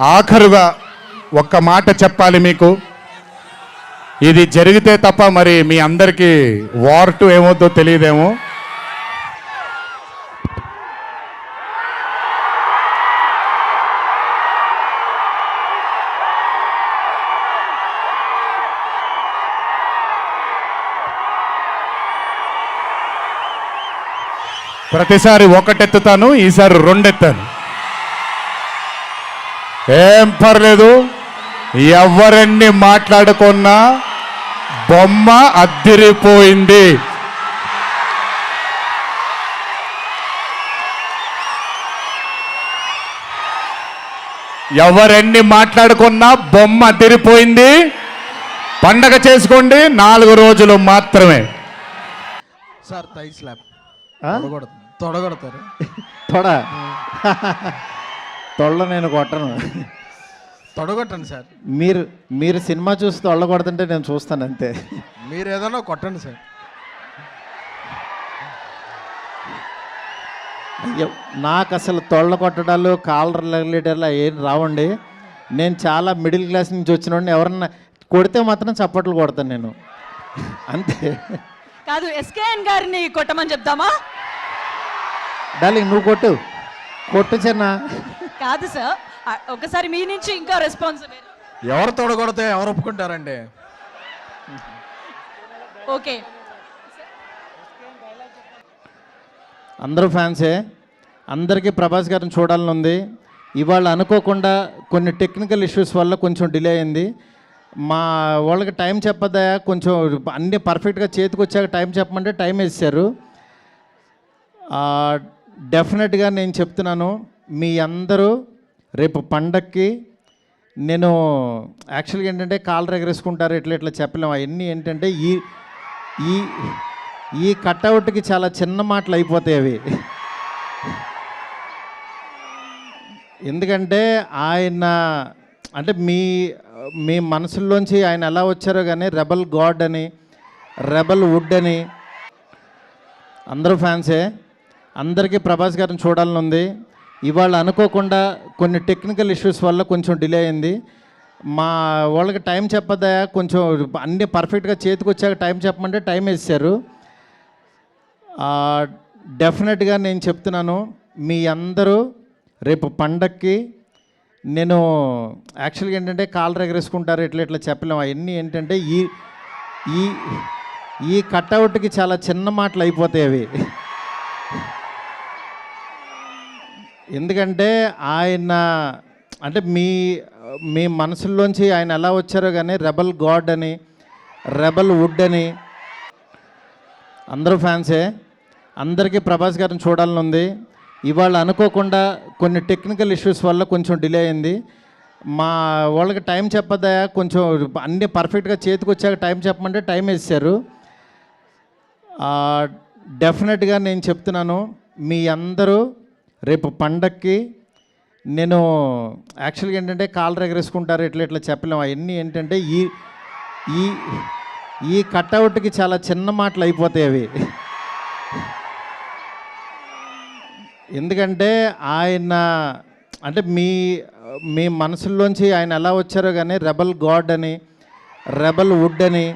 ఆఖరుగా ఒక్క మాట చెప్పాలి మీకు? ఇది జరిగితే తప్ప మరి మీ అందరికీ వార్ టు ఏమవుద్దో తెలియదేమో? ప్రతిసారి ఒకటెత్తుతాను ఈసారి రెండెత్తాను. ఏం పర్లేదు. ఎవరెన్ని మాట్లాడుకున్నా బొమ్మ అద్దిరిపోయింది. ఎవరెన్ని మాట్లాడుకున్నా బొమ్మ అద్దిరిపోయింది. పండగ చేసుకోండి నాలుగు రోజులు మాత్రమే. Sir slab? తొడగొడతారు తొడగొడతారు. తొడ. తొళ్ళ నేను కొట్టను. తొడగొట్టండి సార్. మీరు మీరు సినిమా చూసి తొళ్ళ కొడుతుంటే నేను చూస్తాను అంతే. మీరు ఏదైనా కొట్టండి సార్. నాకు అసలు తొళ్ళ కొట్టడాలు కాలర్ లీటర్లు ఏం రావండి. నేను చాలా మిడిల్ క్లాస్ నుంచి వచ్చిన ఎవరన్నా కొడితే మాత్రం చప్పట్లు కొడతాను నేను. అంతే. కాదు ఎస్కేఎన్ గారిని కొట్టమని చెప్దామా? డార్లింగ్ నువ్వు కొట్టు. కొట్టు చిన్న. కాదు సార్. ఒకసారి మీ నుంచి ఇంకా రెస్పాన్స్ ఎవరు తొడగొడితే ఎవరు ఒప్పుకుంటారండి? ఓకే. అందరూ ఫ్యాన్సే అందరికీ ప్రభాస్ గారిని చూడాలని ఉంది. ఇవాళ అనుకోకుండా కొన్ని టెక్నికల్ ఇష్యూస్ వల్ల కొంచెం డిలే అయింది. మా వాళ్ళకి టైం చెప్పదా కొంచెం అన్ని పర్ఫెక్ట్గా చేతికి వచ్చాక టైం చెప్పమంటే టైం వేసారు డెఫినెట్గా నేను చెప్తున్నాను. మీ అందరూ రేపు పండక్కి నేను యాక్చువల్గా ఏంటంటే కాళ్ళు ఎగరేసుకుంటారు ఇట్లా ఇట్లా చెప్పలేము. అవన్నీ ఏంటంటే ఈ ఈ ఈ కట్అవుట్కి చాలా చిన్న మాటలు అయిపోతాయి అవి. ఎందుకంటే ఆయన అంటే మీ మీ మనసుల్లోంచి ఆయన ఎలా వచ్చారో కానీ రెబల్ గాడ్ అని రెబల్ వుడ్ అని అందరూ ఫ్యాన్సే. అందరికీ ప్రభాస్ గారిని చూడాలని ఉంది. ఇవాళ అనుకోకుండా కొన్ని టెక్నికల్ ఇష్యూస్ వల్ల కొంచెం డిలే అయింది. మా వాళ్ళకి టైం చెప్పదా కొంచెం అన్ని పర్ఫెక్ట్గా చేతికి వచ్చాక టైం చెప్పమంటే టైం వేసారు డెఫినెట్గా నేను చెప్తున్నాను మీ అందరూ రేపు పండక్కి నేను యాక్చువల్గా ఏంటంటే కాళ్ళు ఎగరేసుకుంటారు ఇట్లా ఇట్లా చెప్పలేము అవన్నీ ఏంటంటే ఈ ఈ ఈ కట్అవుట్కి చాలా చిన్న మాటలు అయిపోతాయి అవి. ఎందుకంటే ఆయన అంటే మీ మీ మనసుల్లోంచి ఆయన ఎలా వచ్చారో కానీ రెబల్ గాడ్ అని రెబల్ వుడ్ అని అందరూ ఫ్యాన్సే. అందరికీ ప్రభాస్ గారిని చూడాలని ఉంది. ఇవాళ అనుకోకుండా కొన్ని టెక్నికల్ ఇష్యూస్ వల్ల కొంచెం డిలే అయింది. మా వాళ్ళకి టైం చెప్పదా? కొంచెం అన్ని పర్ఫెక్ట్గా చేతికి వచ్చాక టైం చెప్పమంటే టైం వేసారు డెఫినెట్గా నేను చెప్తున్నాను మీ అందరూ రేపు పండక్కి నేను యాక్చువల్గా ఏంటంటే కాలర్ ఎగరేసుకుంటారు ఇట్లా ఇట్లా చెప్పలేము. అవన్నీ ఏంటంటే ఈ ఈ ఈ కట్అవుట్కి చాలా చిన్న మాటలు అయిపోతాయి అవి. ఎందుకంటే ఆయన అంటే మీ మీ మనసుల్లోంచి ఆయన ఎలా వచ్చారో కానీ రెబల్ గాడ్ అని రెబల్ వుడ్ అని